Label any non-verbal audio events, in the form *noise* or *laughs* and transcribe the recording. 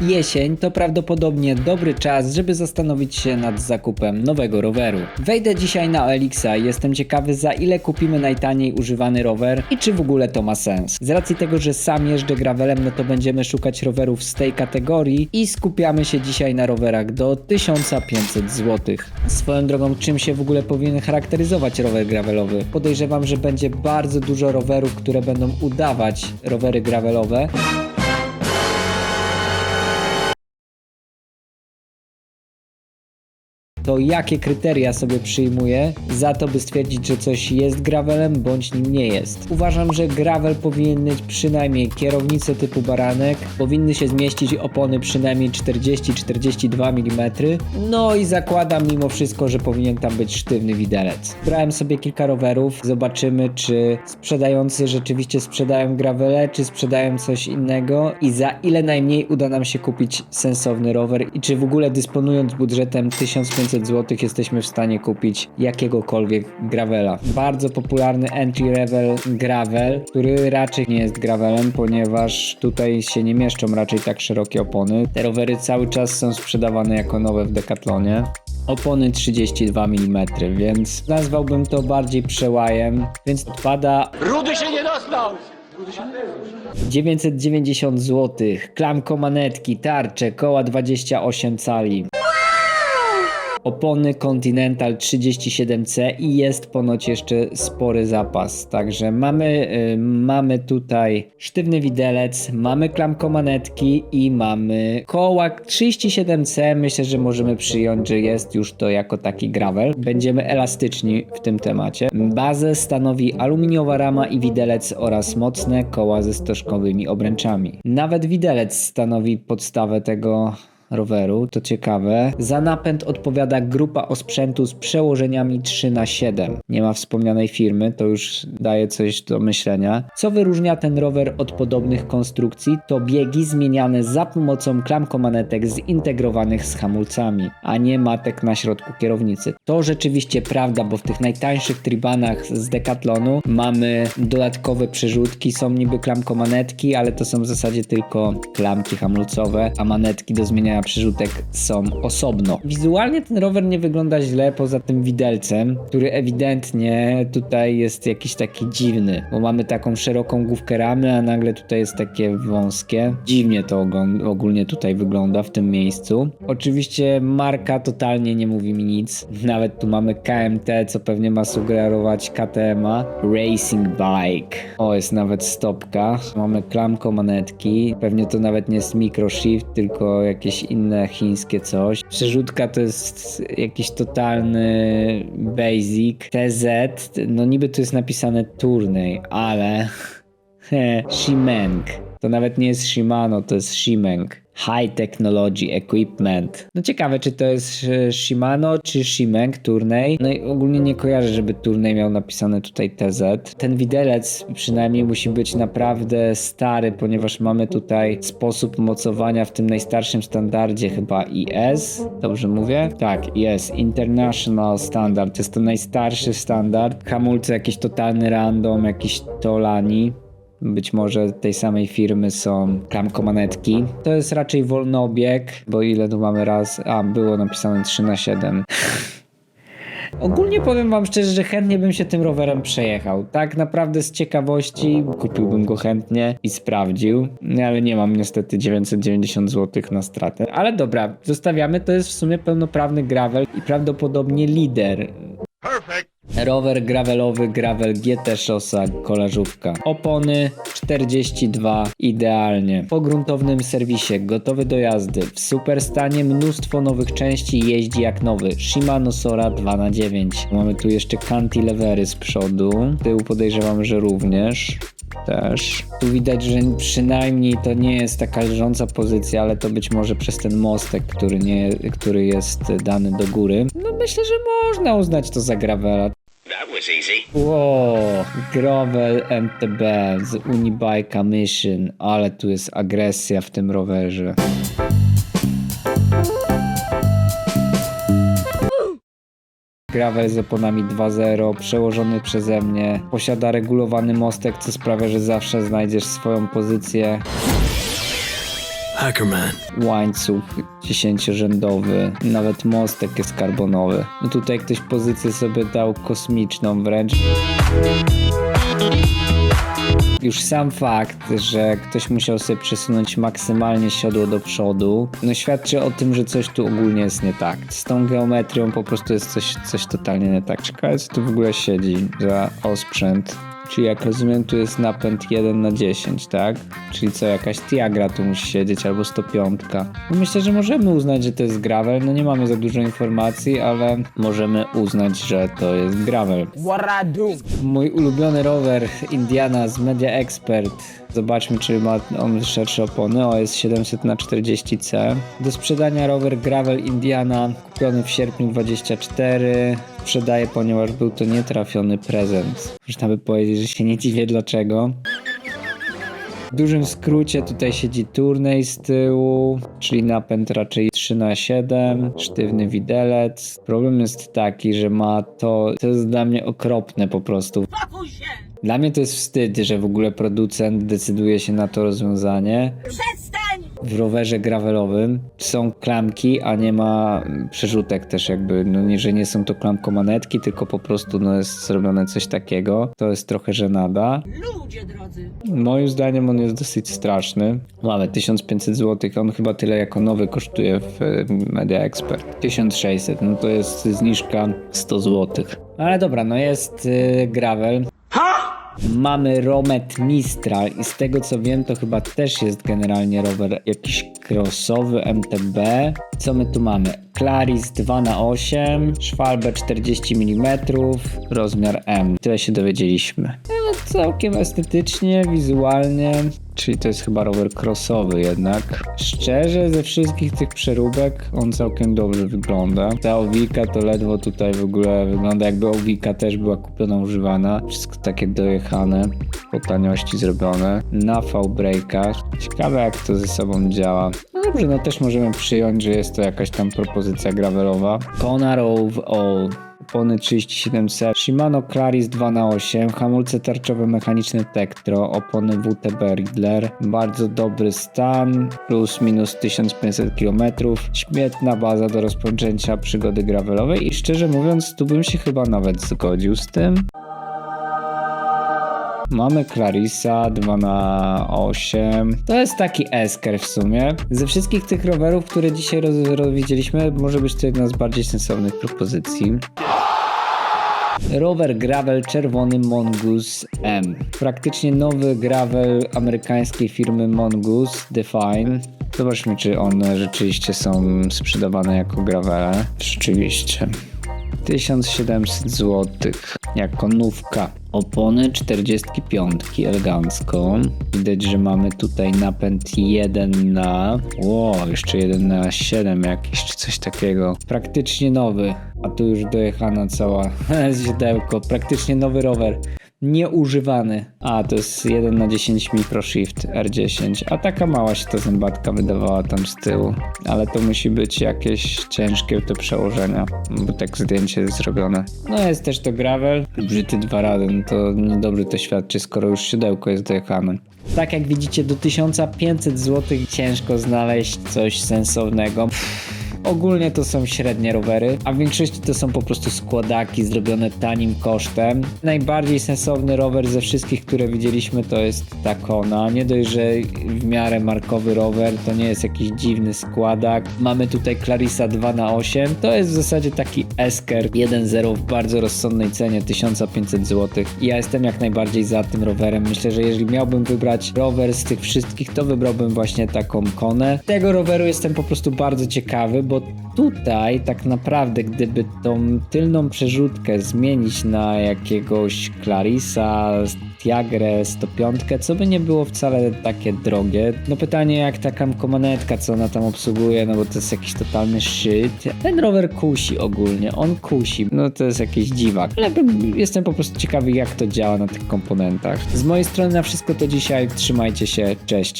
Jesień to prawdopodobnie dobry czas, żeby zastanowić się nad zakupem nowego roweru. Wejdę dzisiaj na OLX i jestem ciekawy za ile kupimy najtaniej używany rower i czy w ogóle to ma sens. Z racji tego, że sam jeżdżę gravelem, no to będziemy szukać rowerów z tej kategorii i skupiamy się dzisiaj na rowerach do 1500 zł. Swoją drogą, czym się w ogóle powinien charakteryzować rower gravelowy? Podejrzewam, że będzie bardzo dużo rowerów, które będą udawać rowery gravelowe. To jakie kryteria sobie przyjmuję za to, by stwierdzić, że coś jest gravelem bądź nim nie jest. Uważam, że gravel powinien mieć przynajmniej kierownicę typu baranek, powinny się zmieścić opony przynajmniej 40-42 mm, no i zakładam mimo wszystko, że powinien tam być sztywny widelec. Brałem sobie kilka rowerów, zobaczymy czy sprzedający rzeczywiście sprzedają gravele, czy sprzedają coś innego i za ile najmniej uda nam się kupić sensowny rower i czy w ogóle dysponując budżetem 1500 zł jesteśmy w stanie kupić jakiegokolwiek gravela. Bardzo popularny entry level gravel, który raczej nie jest gravelem, ponieważ tutaj się nie mieszczą raczej tak szerokie opony. Te rowery cały czas są sprzedawane jako nowe w Decathlonie. Opony 32 mm, więc nazwałbym to bardziej przełajem, więc odpada Rudy się nie dostał! 990 zł, klamko manetki, tarcze, koła 28 cali. Opony Continental 37C i jest ponoć jeszcze spory zapas. Także mamy, y, mamy tutaj sztywny widelec, mamy klamko manetki i mamy koła 37C. Myślę, że możemy przyjąć, że jest już to jako taki gravel. Będziemy elastyczni w tym temacie. Bazę stanowi aluminiowa rama i widelec oraz mocne koła ze stożkowymi obręczami. Nawet widelec stanowi podstawę tego roweru, to ciekawe. Za napęd odpowiada grupa osprzętu z przełożeniami 3 na 7 Nie ma wspomnianej firmy, to już daje coś do myślenia. Co wyróżnia ten rower od podobnych konstrukcji, to biegi zmieniane za pomocą klamkomanetek zintegrowanych z hamulcami, a nie matek na środku kierownicy. To rzeczywiście prawda, bo w tych najtańszych tribanach z Decathlonu mamy dodatkowe przerzutki, są niby klamkomanetki, ale to są w zasadzie tylko klamki hamulcowe, a manetki do zmieniania przerzutek są osobno. Wizualnie ten rower nie wygląda źle poza tym widelcem, który ewidentnie tutaj jest jakiś taki dziwny, bo mamy taką szeroką główkę ramy, a nagle tutaj jest takie wąskie. Dziwnie to ogólnie tutaj wygląda w tym miejscu. Oczywiście marka totalnie nie mówi mi nic. Nawet tu mamy KMT, co pewnie ma sugerować KTM-a. Racing Bike. O, jest nawet stopka. Mamy klamko manetki. Pewnie to nawet nie jest microshift, tylko jakieś inne chińskie coś. Przerzutka to jest jakiś totalny basic. TZ, no niby tu jest napisane turniej, ale *laughs* Shimeng. To nawet nie jest Shimano, to jest Shimeng. High Technology Equipment. No ciekawe, czy to jest e, Shimano, czy Shimeng Turniej. No i ogólnie nie kojarzę, żeby Turniej miał napisane tutaj TZ. Ten widelec przynajmniej musi być naprawdę stary, ponieważ mamy tutaj sposób mocowania w tym najstarszym standardzie chyba IS. Dobrze mówię? Tak, IS. International Standard. Jest to najstarszy standard. Hamulce jakiś totalny random, jakiś Tolani. Być może tej samej firmy są klamkomanetki. To jest raczej wolnobieg, bo ile tu mamy raz? A, było napisane 3 na 7 *laughs* Ogólnie powiem wam szczerze, że chętnie bym się tym rowerem przejechał. Tak naprawdę z ciekawości kupiłbym go chętnie i sprawdził, ale nie mam niestety 990 zł na stratę. Ale dobra, zostawiamy, to jest w sumie pełnoprawny gravel i prawdopodobnie lider Rower gravelowy, gravel GT Szosa, kolażówka. Opony 42, idealnie. Po gruntownym serwisie, gotowy do jazdy. W super stanie, mnóstwo nowych części, jeździ jak nowy. Shimano Sora 2x9. Mamy tu jeszcze cantilevery z przodu. Tył podejrzewam, że również. Też. Tu widać, że przynajmniej to nie jest taka leżąca pozycja, ale to być może przez ten mostek, który, nie, który jest dany do góry. No myślę, że można uznać to za gravela. Was easy. Wow, Gravel MTB z Unibike'a Mission, ale tu jest agresja w tym rowerze. Gravel z oponami 2.0, przełożony przeze mnie, posiada regulowany mostek, co sprawia, że zawsze znajdziesz swoją pozycję. Hackerman. łańcuch dziesięciorzędowy, nawet mostek jest karbonowy. No tutaj ktoś pozycję sobie dał kosmiczną wręcz. Już sam fakt, że ktoś musiał sobie przesunąć maksymalnie siodło do przodu, no świadczy o tym, że coś tu ogólnie jest nie tak. Z tą geometrią po prostu jest coś, coś totalnie nie tak. Ciekawe co tu w ogóle siedzi za osprzęt. Czyli jak rozumiem, tu jest napęd 1 na 10, tak? Czyli co, jakaś Tiagra tu musi siedzieć, albo 105. No myślę, że możemy uznać, że to jest gravel. No nie mamy za dużo informacji, ale możemy uznać, że to jest gravel. What I do? Mój ulubiony rower Indiana z Media Expert. Zobaczmy, czy ma on szersze opony. O, jest 700 na 40C. Do sprzedania rower Gravel Indiana, kupiony w sierpniu 24. Sprzedaję, ponieważ był to nietrafiony prezent. Można by powiedzieć, że się nie dziwię dlaczego. W dużym skrócie tutaj siedzi turniej z tyłu, czyli napęd raczej 3 na 7 sztywny widelec. Problem jest taki, że ma to, to jest dla mnie okropne po prostu. Dla mnie to jest wstyd, że w ogóle producent decyduje się na to rozwiązanie. W rowerze gravelowym są klamki, a nie ma przerzutek też jakby, no nie, że nie są to klamkomanetki, tylko po prostu no jest zrobione coś takiego. To jest trochę żenada. Ludzie drodzy, Moim zdaniem on jest dosyć straszny. Mamy 1500 zł, on chyba tyle jako nowy kosztuje w e, Media Expert. 1600, no to jest zniżka 100 zł. Ale dobra, no jest y, gravel. Mamy Romet Mistral i z tego co wiem to chyba też jest generalnie rower jakiś crossowy MTB. Co my tu mamy? Claris 2x8, Schwalbe 40 mm, rozmiar M. Tyle się dowiedzieliśmy. No, całkiem estetycznie, wizualnie. Czyli to jest chyba rower crossowy jednak. Szczerze, ze wszystkich tych przeróbek on całkiem dobrze wygląda. Ta owika to ledwo tutaj w ogóle wygląda jakby owika też była kupiona używana. Wszystko takie dojechane, po taniości zrobione. Na V-breakach. Ciekawe jak to ze sobą działa. No dobrze, no też możemy przyjąć, że jest to jakaś tam propozycja gravelowa. Kona Rove All opony 37C, Shimano Claris 2x8, hamulce tarczowe mechaniczne Tektro, opony WTB Riddler, bardzo dobry stan, plus minus 1500 km, świetna baza do rozpoczęcia przygody gravelowej i szczerze mówiąc tu bym się chyba nawet zgodził z tym. Mamy Clarissa 2 na 8 To jest taki esker w sumie. Ze wszystkich tych rowerów, które dzisiaj roz, roz, widzieliśmy, może być to jedna z bardziej sensownych propozycji. Rower gravel czerwony Mongoose M. Praktycznie nowy gravel amerykańskiej firmy Mongoose Define. Zobaczmy, czy one rzeczywiście są sprzedawane jako gravele. Rzeczywiście. 1700 zł jako nówka. Opony 45 elegancko. Widać, że mamy tutaj napęd 1 na. Ło, jeszcze 1 na 7 jakiś, czy coś takiego. Praktycznie nowy. A tu już dojechana cała *laughs* źródełko. Praktycznie nowy rower. Nieużywany. A, to jest 1 na 10 Microshift R10. A taka mała się ta zębatka wydawała tam z tyłu. Ale to musi być jakieś ciężkie do przełożenia, bo tak zdjęcie jest zrobione. No jest też to gravel. Brzyty dwa razy, no to niedobrze to świadczy, skoro już siodełko jest dojechane. Tak jak widzicie, do 1500 zł ciężko znaleźć coś sensownego. Ogólnie to są średnie rowery, a w większości to są po prostu składaki zrobione tanim kosztem. Najbardziej sensowny rower ze wszystkich, które widzieliśmy, to jest ta Kona. Nie dość, że w miarę markowy rower, to nie jest jakiś dziwny składak. Mamy tutaj Clarissa 2 na 8 To jest w zasadzie taki Esker 1.0 w bardzo rozsądnej cenie 1500 zł. Ja jestem jak najbardziej za tym rowerem. Myślę, że jeżeli miałbym wybrać rower z tych wszystkich, to wybrałbym właśnie taką Konę. Tego roweru jestem po prostu bardzo ciekawy, bo tutaj tak naprawdę gdyby tą tylną przerzutkę zmienić na jakiegoś Clarissa, Tiagrę 105, co by nie było wcale takie drogie. No pytanie jak taka komanetka, co ona tam obsługuje, no bo to jest jakiś totalny shit. Ten rower kusi ogólnie, on kusi, no to jest jakiś dziwak. Ale jestem po prostu ciekawy jak to działa na tych komponentach. Z mojej strony na wszystko to dzisiaj, trzymajcie się, cześć.